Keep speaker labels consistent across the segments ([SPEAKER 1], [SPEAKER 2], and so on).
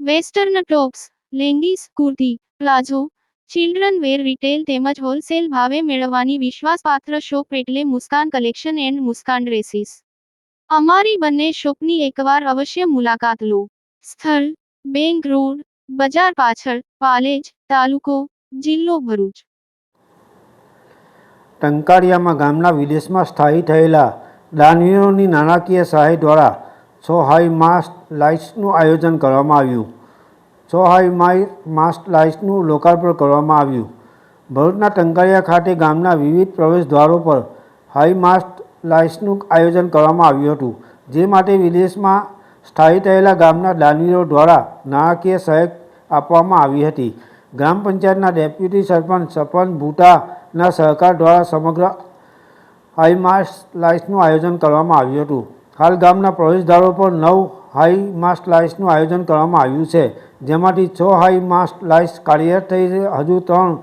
[SPEAKER 1] Western tops, leggings, kurti, palazzo, children wear retail તેમજ wholesale ભાવે મેળવવાની વિશ્વાસપાત્ર શોપ એટલે Muskan collection and Muskan dresses. અમારી બંને શોપની એકવાર અવશ્ય મુલાકાત લો. સ્થળ, બેંક રોડ, બજાર પાછળ, પાલેજ, તાલુકો, જિલ્લો ભરૂચ.
[SPEAKER 2] ટંકારિયામાં ગામના વિદેશમાં સ્થાયી થયેલા દાનવીરોની નાણાકીય સહાય દ્વારા સો હાઈ માસ્ટ લાઇટ્સનું આયોજન કરવામાં આવ્યું. છ હાઈ માઈ માસ્ટ લાઇટ્સનું લોકાર્પણ કરવામાં આવ્યું. ભરૂચના ટંકારિયા ખાતે ગામના વિવિધ પ્રવેશદ્વારો પર હાઈ માસ્ટ લાઇટ્સનું આયોજન કરવામાં આવ્યું હતું, જે માટે વિદેશમાં સ્થાયી થયેલા ગામના દાનવીરો દ્વારા નાણાકીય સહાય આપવામાં આવી હતી. ગ્રામ પંચાયતના ડેપ્યુટી સરપંચ સપન ભૂટાના સહકાર દ્વારા સમગ્ર હાઈ માસ્ટ લાઇટ્સનું આયોજન કરવામાં આવ્યું હતું. હાલ ગામના પ્રવેશદ્વારો પર નવ હાઈ માસ્ટ લાઇટ્સનું આયોજન કરવામાં આવ્યું છે. જેમાંથી છ હાઈ માસ્ટ લાઇટ્સ કાર્યરત થઈ છે. હજુ ત્રણ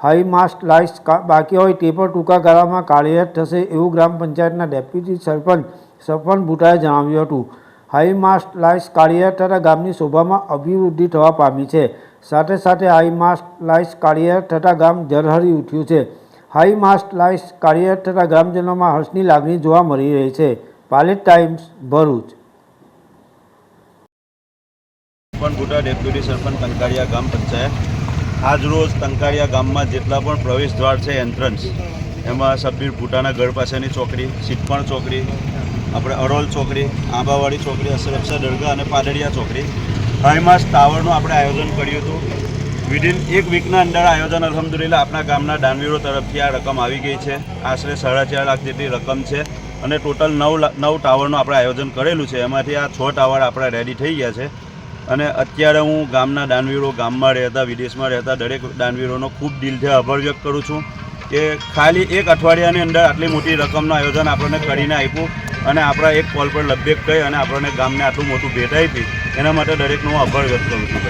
[SPEAKER 2] હાઈ માસ્ટ લાઇટ્સ બાકી હોય તે પણ ટૂંકા ગાળામાં કાર્યરત થશે એવું ગ્રામ પંચાયતના ડેપ્યુટી સરપંચ સરપંચ ભૂટાએ જણાવ્યું હતું. હાઈ માસ્ટ લાઇટ્સ કાર્યરત થતાં ગામની શોભામાં અભિવૃદ્ધિ થવા પામી છે. સાથે સાથે હાઈ માસ્ટ લાઇટ્સ કાર્યરત થતાં ગામ ઝરહરી ઉઠ્યું છે. હાઈ માસ્ટ લાઇટ્સ કાર્યરત થતાં ગ્રામજનોમાં હર્ષની લાગણી જોવા મળી રહી છે. પાલેટ ટાઈમ્સ ભરૂચ.
[SPEAKER 3] પણ બુટા ડેપ્યુટી સરપંચ તંકાળિયા ગામ પંચાયત. આજરોજ તંકાળિયા ગામમાં જેટલા પણ પ્રવેશ દ્વાર છે એન્ટ્રન્સ એમાં સબીર ભૂટાના ઘર પાસેની ચોકડી સિટપણ ચોકડી, આપણે અરોલ ચોકડી, આંબાવાડી ચોકડી, અસરક્ષા દરગાહ અને પાદડિયા ચોકડી. હાઈમાસ ટાવરનું આપણે આયોજન કર્યું હતું. વિધિન એક વીકના અંદર આયોજન અલહમદુલિલ્લા આપણા ગામના દાનવીરો તરફથી આ રકમ આવી ગઈ છે. આશરે સાડા ચાર લાખ જેટલી રકમ છે અને ટોટલ નવ નવ ટાવરનું આપણે આયોજન કરેલું છે. એમાંથી આ છ ટાવર આપણા રેડી થઈ ગયા છે. અને અત્યારે હું ગામના દાનવીરો ગામમાં રહેતા, વિદેશમાં રહેતા, દરેક દાનવીરોનો ખૂબ દિલથી આભાર વ્યક્ત કરું છું કે ખાલી એક અઠવાડિયાની અંદર આટલી મોટી રકમનું આયોજન આપણને કરીને આપ્યું અને આપણા એક કોલ પર લભ્યક કહી અને આપણને ગામને આટલું મોટું ભેટ આપી. એના માટે દરેકનો હું આભાર વ્યક્ત કરું છું.